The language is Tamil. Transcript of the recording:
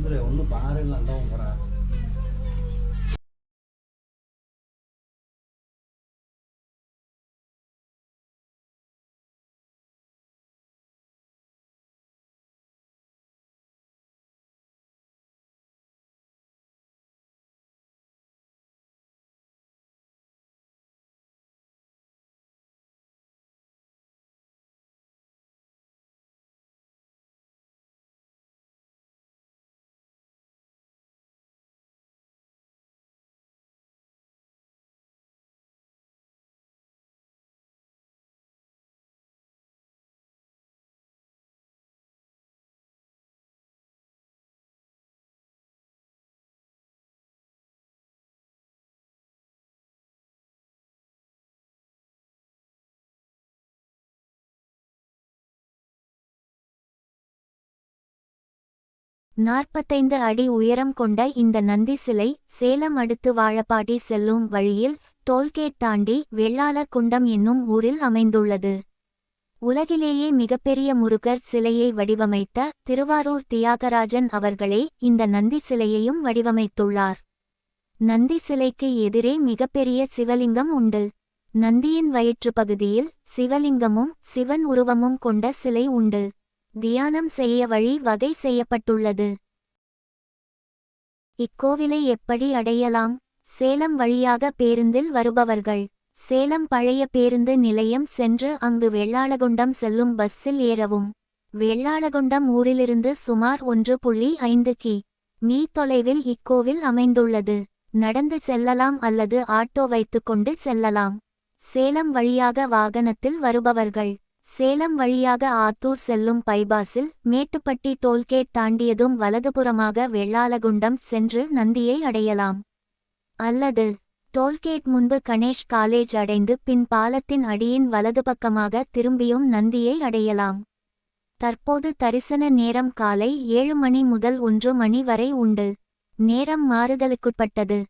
ஊத்துற ஒன்றும் பாருங்க அந்த போகிறேன். நாற்பத்தைந்து அடி உயரம் கொண்ட இந்த நந்தி சிலை சேலம் அடுத்து வாழப்பாடி செல்லும் வழியில் டோல்கேட் தாண்டி வெள்ளாள குண்டம் என்னும் ஊரில் அமைந்துள்ளது. உலகிலேயே மிகப்பெரிய முருகர் சிலையை வடிவமைத்த திருவாரூர் தியாகராஜன் அவர்களே இந்த நந்தி சிலையையும் வடிவமைத்துள்ளார். நந்தி சிலைக்கு எதிரே மிகப்பெரிய சிவலிங்கம் உண்டு. நந்தியின் வயிற்று பகுதியில் சிவலிங்கமும் சிவன் உருவமும் கொண்ட சிலை உண்டு. தியானம் செய்ய வழி வகை செய்யப்பட்டுள்ளது. இக்கோவிலை எப்படி அடையலாம்? சேலம் வழியாக பேருந்தில் வருபவர்கள். சேலம் பழைய பேருந்து நிலையம் சென்று அங்கு வெள்ளாளகுண்டம் செல்லும் பஸ்ஸில் ஏறவும். வெள்ளாளகுண்டம் ஊரிலிருந்து சுமார் ஒன்று புள்ளி ஐந்து கி. மீ தொலைவில் இக்கோவில் அமைந்துள்ளது. நடந்து செல்லலாம் அல்லது ஆட்டோ வைத்துக்கொண்டு செல்லலாம். சேலம் வழியாக வாகனத்தில் வருபவர்கள். சேலம் வழியாக ஆத்தூர் செல்லும் பைபாஸில் மேட்டுப்பட்டி டோல்கேட் தாண்டியதும் வலதுபுறமாக வெள்ளாலகுண்டம் சென்று நந்தியை அடையலாம். அல்லது டோல்கேட் முன்பு கணேஷ் காலேஜ் அடைந்து பின் பாலத்தின் அடியின் வலது பக்கமாக திரும்பியும் நந்தியை அடையலாம். தற்போது தரிசன நேரம் காலை ஏழு மணி முதல் ஒன்று மணி வரை உண்டு. நேரம் மாறுதலுக்குட்பட்டது.